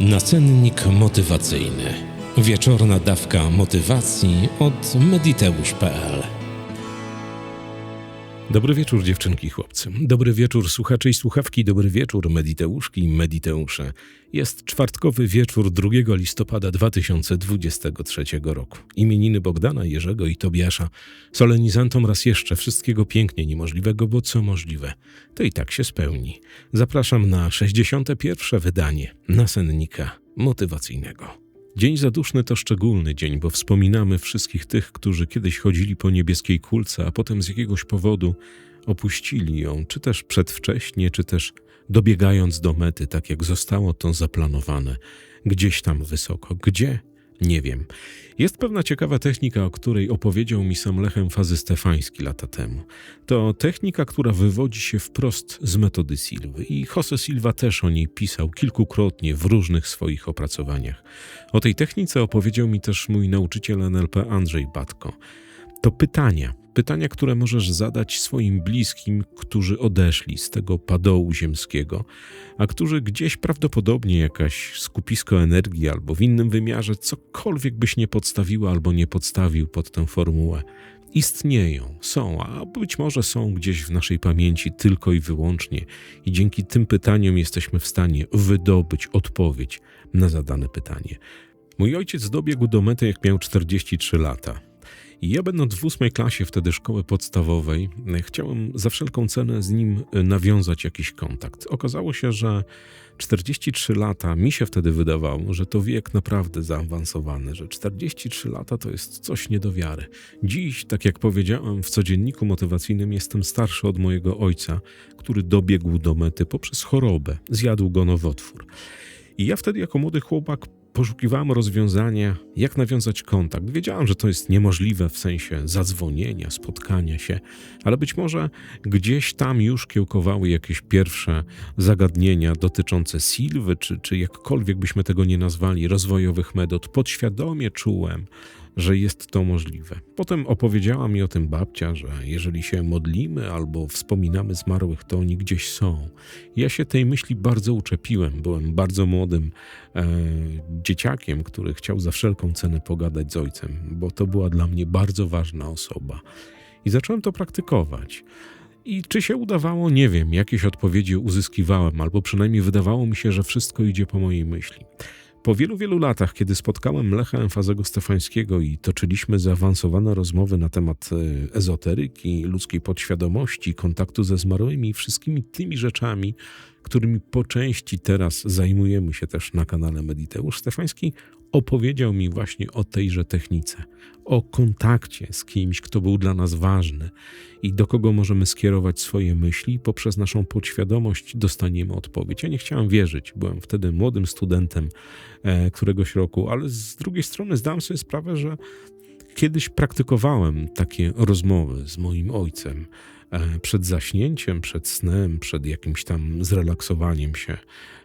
Nacennik motywacyjny. Wieczorna dawka motywacji od mediteusz.pl Dobry wieczór dziewczynki i chłopcy. Dobry wieczór słuchacze i słuchawki. Dobry wieczór mediteuszki i mediteusze. Jest czwartkowy wieczór 2 listopada 2023 roku. Imieniny Bogdana, Jerzego i Tobiasza. Solenizantom raz jeszcze wszystkiego pięknie niemożliwego, bo co możliwe, to i tak się spełni. Zapraszam na 61. wydanie nasennika motywacyjnego. Dzień zaduszny to szczególny dzień, bo wspominamy wszystkich tych, którzy kiedyś chodzili po niebieskiej kulce, a potem z jakiegoś powodu opuścili ją, czy też przedwcześnie, czy też dobiegając do mety, tak jak zostało to zaplanowane, gdzieś tam wysoko. Gdzie? Nie wiem. Jest pewna ciekawa technika, o której opowiedział mi sam Lechem Fazy Stefański lata temu. To technika, która wywodzi się wprost z metody Silwy i Jose Silva też o niej pisał kilkukrotnie w różnych swoich opracowaniach. O tej technice opowiedział mi też mój nauczyciel NLP Andrzej Batko. To pytania, pytania, które możesz zadać swoim bliskim, którzy odeszli z tego padołu ziemskiego, a którzy gdzieś prawdopodobnie jakaś skupisko energii albo w innym wymiarze cokolwiek byś nie podstawiła albo nie podstawił pod tę formułę. Istnieją, są, a być może są gdzieś w naszej pamięci tylko i wyłącznie, i dzięki tym pytaniom jesteśmy w stanie wydobyć odpowiedź na zadane pytanie. Mój ojciec dobiegł do mety, jak miał 43 lata. Ja, będąc w ósmej klasie wtedy szkoły podstawowej, chciałem za wszelką cenę z nim nawiązać jakiś kontakt. Okazało się, że 43 lata, mi się wtedy wydawało, że to wiek naprawdę zaawansowany, że 43 lata to jest coś nie do wiary. Dziś, tak jak powiedziałem w codzienniku motywacyjnym, jestem starszy od mojego ojca, który dobiegł do mety poprzez chorobę, zjadł go nowotwór. I ja wtedy, jako młody chłopak, poszukiwałem rozwiązania, jak nawiązać kontakt. Wiedziałem, że to jest niemożliwe w sensie zadzwonienia, spotkania się, ale być może gdzieś tam już kiełkowały jakieś pierwsze zagadnienia dotyczące Silwy, czy, czy jakkolwiek byśmy tego nie nazwali, rozwojowych metod. Podświadomie czułem, że jest to możliwe. Potem opowiedziała mi o tym babcia, że jeżeli się modlimy albo wspominamy zmarłych, to oni gdzieś są. Ja się tej myśli bardzo uczepiłem. Byłem bardzo młodym e, dzieciakiem, który chciał za wszelką cenę pogadać z ojcem, bo to była dla mnie bardzo ważna osoba. I zacząłem to praktykować. I czy się udawało, nie wiem. Jakieś odpowiedzi uzyskiwałem, albo przynajmniej wydawało mi się, że wszystko idzie po mojej myśli. Po wielu, wielu latach, kiedy spotkałem Lecha Emfazego Stefańskiego i toczyliśmy zaawansowane rozmowy na temat e, ezoteryki, ludzkiej podświadomości, kontaktu ze zmarłymi i wszystkimi tymi rzeczami, którymi po części teraz zajmujemy się też na kanale Mediteusz, Stefański opowiedział mi właśnie o tejże technice, o kontakcie z kimś, kto był dla nas ważny i do kogo możemy skierować swoje myśli. Poprzez naszą podświadomość dostaniemy odpowiedź. Ja nie chciałem wierzyć, byłem wtedy młodym studentem e, któregoś roku, ale z drugiej strony zdałem sobie sprawę, że kiedyś praktykowałem takie rozmowy z moim ojcem przed zaśnięciem, przed snem, przed jakimś tam zrelaksowaniem się.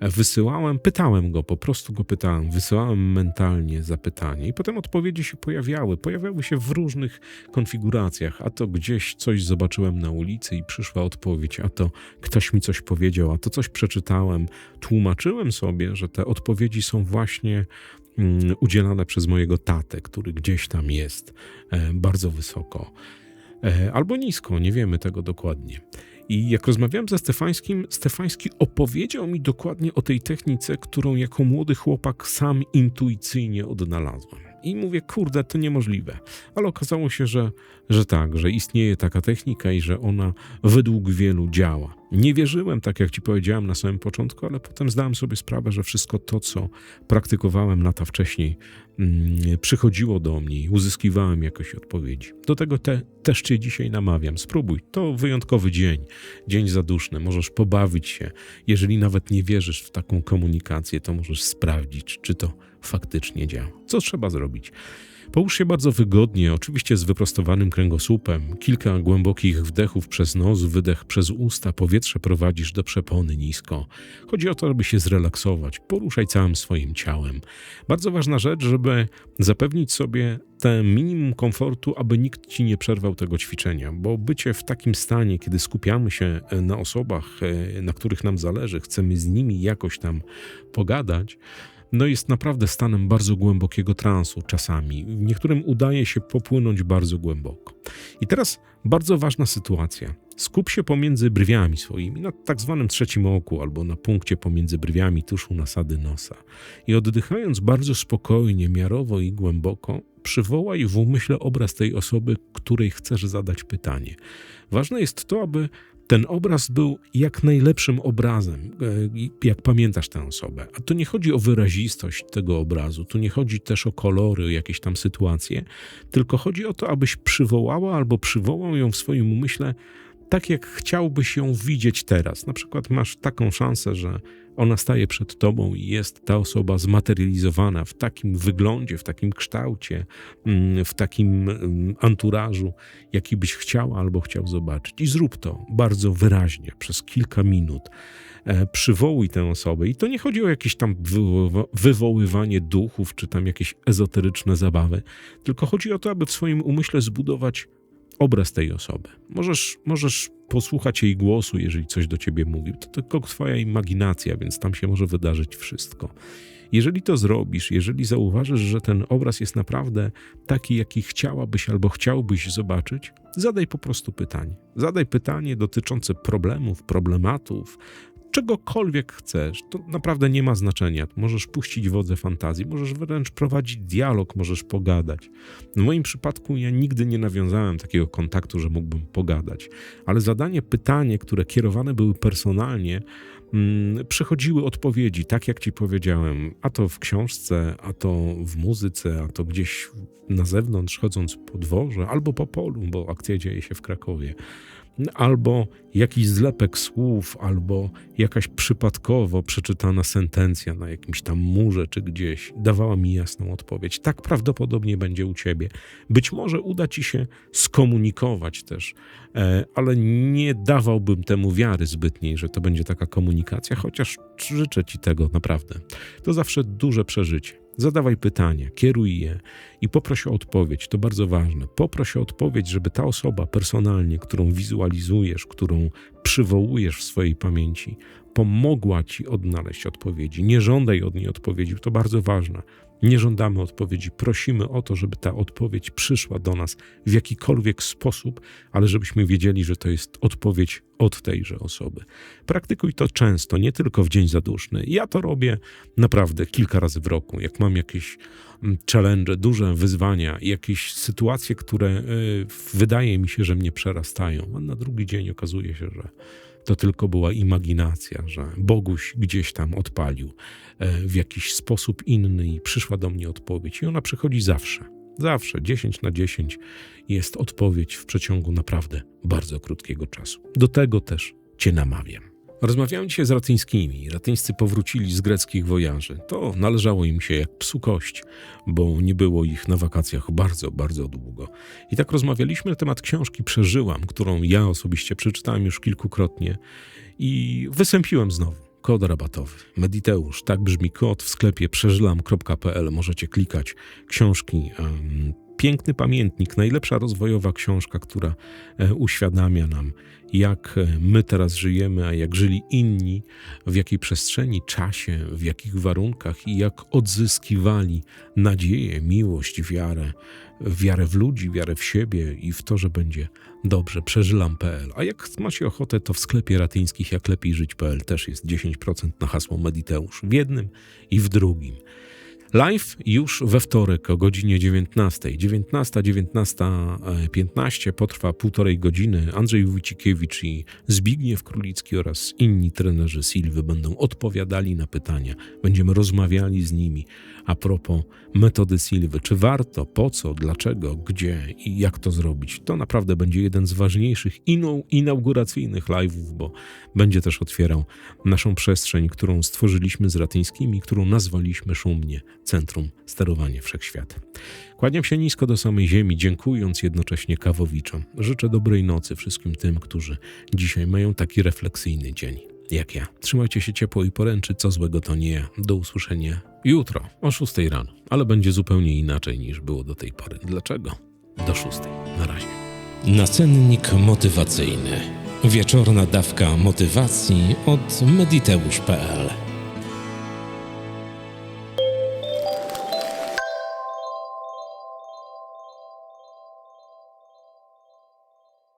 E, wysyłałem, pytałem go, po prostu go pytałem, wysyłałem mentalnie zapytanie i potem odpowiedzi się pojawiały. Pojawiały się w różnych konfiguracjach, a to gdzieś coś zobaczyłem na ulicy i przyszła odpowiedź, a to ktoś mi coś powiedział, a to coś przeczytałem. Tłumaczyłem sobie, że te odpowiedzi są właśnie mm, udzielane przez mojego tatę, który gdzieś tam jest e, bardzo wysoko. E, albo nisko, nie wiemy tego dokładnie. I jak rozmawiałem ze Stefańskim, Stefański opowiedział mi dokładnie o tej technice, którą jako młody chłopak sam intuicyjnie odnalazłem. I mówię, kurde, to niemożliwe. Ale okazało się, że, że tak, że istnieje taka technika i że ona według wielu działa. Nie wierzyłem, tak jak ci powiedziałem na samym początku, ale potem zdałem sobie sprawę, że wszystko to, co praktykowałem lata wcześniej, mm, przychodziło do mnie i uzyskiwałem jakoś odpowiedzi. Do tego te, też cię dzisiaj namawiam. Spróbuj. To wyjątkowy dzień, dzień zaduszny. Możesz pobawić się. Jeżeli nawet nie wierzysz w taką komunikację, to możesz sprawdzić, czy to faktycznie działa. Co trzeba zrobić? Połóż się bardzo wygodnie, oczywiście z wyprostowanym kręgosłupem. Kilka głębokich wdechów przez nos, wydech przez usta, powietrze prowadzisz do przepony nisko. Chodzi o to, aby się zrelaksować, poruszaj całym swoim ciałem. Bardzo ważna rzecz, żeby zapewnić sobie te minimum komfortu, aby nikt ci nie przerwał tego ćwiczenia, bo bycie w takim stanie, kiedy skupiamy się na osobach, e, na których nam zależy, chcemy z nimi jakoś tam pogadać, no jest naprawdę stanem bardzo głębokiego transu czasami. Niektórym udaje się popłynąć bardzo głęboko. I teraz bardzo ważna sytuacja. Skup się pomiędzy brwiami swoimi, na tak zwanym trzecim oku, albo na punkcie pomiędzy brwiami, tuż u nasady nosa. I oddychając bardzo spokojnie, miarowo i głęboko, przywołaj w umyśle obraz tej osoby, której chcesz zadać pytanie. Ważne jest to, aby ten obraz był jak najlepszym obrazem, e, jak pamiętasz tę osobę. A to nie chodzi o wyrazistość tego obrazu, tu nie chodzi też o kolory, o jakieś tam sytuacje, tylko chodzi o to, abyś przywołała albo przywołał ją w swoim umyśle tak, jak chciałbyś ją widzieć teraz. Na przykład masz taką szansę, że ona staje przed tobą i jest ta osoba zmaterializowana w takim wyglądzie, w takim kształcie, mm, w takim mm, anturażu, jaki byś chciała albo chciał zobaczyć. I zrób to bardzo wyraźnie, przez kilka minut. E, przywołuj tę osobę. I to nie chodzi o jakieś tam wywoływa- wywoływanie duchów, czy tam jakieś ezoteryczne zabawy, tylko chodzi o to, aby w swoim umyśle zbudować obraz tej osoby. Możesz, możesz posłuchać jej głosu, jeżeli coś do ciebie mówi. To tylko twoja imaginacja, więc tam się może wydarzyć wszystko. Jeżeli to zrobisz, jeżeli zauważysz, że ten obraz jest naprawdę taki, jaki chciałabyś albo chciałbyś zobaczyć, zadaj po prostu pytanie. Zadaj pytanie dotyczące problemów, problematów, czegokolwiek chcesz, to naprawdę nie ma znaczenia. Możesz puścić wodze fantazji, możesz wręcz prowadzić dialog, możesz pogadać. W moim przypadku ja nigdy nie nawiązałem takiego kontaktu, że mógłbym pogadać, ale zadanie, pytanie, które kierowane były personalnie, mm, przychodziły odpowiedzi, tak jak ci powiedziałem, a to w książce, a to w muzyce, a to gdzieś na zewnątrz, chodząc po dworze albo po polu, bo akcja dzieje się w Krakowie albo jakiś zlepek słów, albo jakaś przypadkowo przeczytana sentencja na jakimś tam murze czy gdzieś dawała mi jasną odpowiedź. Tak prawdopodobnie będzie u ciebie. Być może uda ci się skomunikować też, e, ale nie dawałbym temu wiary zbytniej, że to będzie taka komunikacja, chociaż życzę ci tego naprawdę. To zawsze duże przeżycie. Zadawaj pytania, kieruj je i poproś o odpowiedź. To bardzo ważne. Poproś o odpowiedź, żeby ta osoba personalnie, którą wizualizujesz, którą przywołujesz w swojej pamięci, pomogła ci odnaleźć odpowiedzi. Nie żądaj od niej odpowiedzi, to bardzo ważne. Nie żądamy odpowiedzi, prosimy o to, żeby ta odpowiedź przyszła do nas w jakikolwiek sposób, ale żebyśmy wiedzieli, że to jest odpowiedź od tejże osoby. Praktykuj to często, nie tylko w dzień zaduszny. Ja to robię naprawdę kilka razy w roku. Jak mam jakieś mm, challenge, duże wyzwania, jakieś sytuacje, które y, wydaje mi się, że mnie przerastają, a na drugi dzień okazuje się, że to tylko była imaginacja, że Boguś gdzieś tam odpalił e, w jakiś sposób inny i przyszła do mnie odpowiedź. I ona przychodzi zawsze. Zawsze 10 na 10 jest odpowiedź w przeciągu naprawdę bardzo krótkiego czasu. Do tego też Cię namawiam. Rozmawiałem dzisiaj z ratyńskimi. Ratyńscy powrócili z greckich wojaży. To należało im się jak psu kość, bo nie było ich na wakacjach bardzo, bardzo długo. I tak rozmawialiśmy na temat książki Przeżyłam, którą ja osobiście przeczytałem już kilkukrotnie i wysępiłem znowu. Kod rabatowy. Mediteusz. Tak brzmi kod w sklepie przeżylam.pl. Możecie klikać książki. Piękny pamiętnik, najlepsza rozwojowa książka, która e, uświadamia nam, jak e, my teraz żyjemy, a jak żyli inni, w jakiej przestrzeni, czasie, w jakich warunkach i jak odzyskiwali nadzieję, miłość, wiarę, wiarę w ludzi, wiarę w siebie i w to, że będzie dobrze. Przeżylam.pl. A jak macie ochotę, to w sklepie ratyńskich jak lepiej żyć.pl też jest 10% na hasło Mediteusz w jednym i w drugim. Live już we wtorek o godzinie 19. 19, 19.15 potrwa półtorej godziny. Andrzej Wójcikiewicz i Zbigniew Królicki oraz inni trenerzy Silwy będą odpowiadali na pytania. Będziemy rozmawiali z nimi a propos metody Silwy. Czy warto, po co, dlaczego, gdzie i jak to zrobić? To naprawdę będzie jeden z ważniejszych inauguracyjnych live'ów, bo będzie też otwierał naszą przestrzeń, którą stworzyliśmy z Ratyńskimi, którą nazwaliśmy szumnie Centrum Sterowania Wszechświatem. Kłaniam się nisko do samej ziemi, dziękując jednocześnie kawowiczom. Życzę dobrej nocy wszystkim tym, którzy dzisiaj mają taki refleksyjny dzień jak ja. Trzymajcie się ciepło i poręczy, co złego to nie ja. Do usłyszenia jutro o 6 rano, ale będzie zupełnie inaczej niż było do tej pory. Dlaczego? Do 6. Na razie. Nacennik motywacyjny. Wieczorna dawka motywacji od mediteusz.pl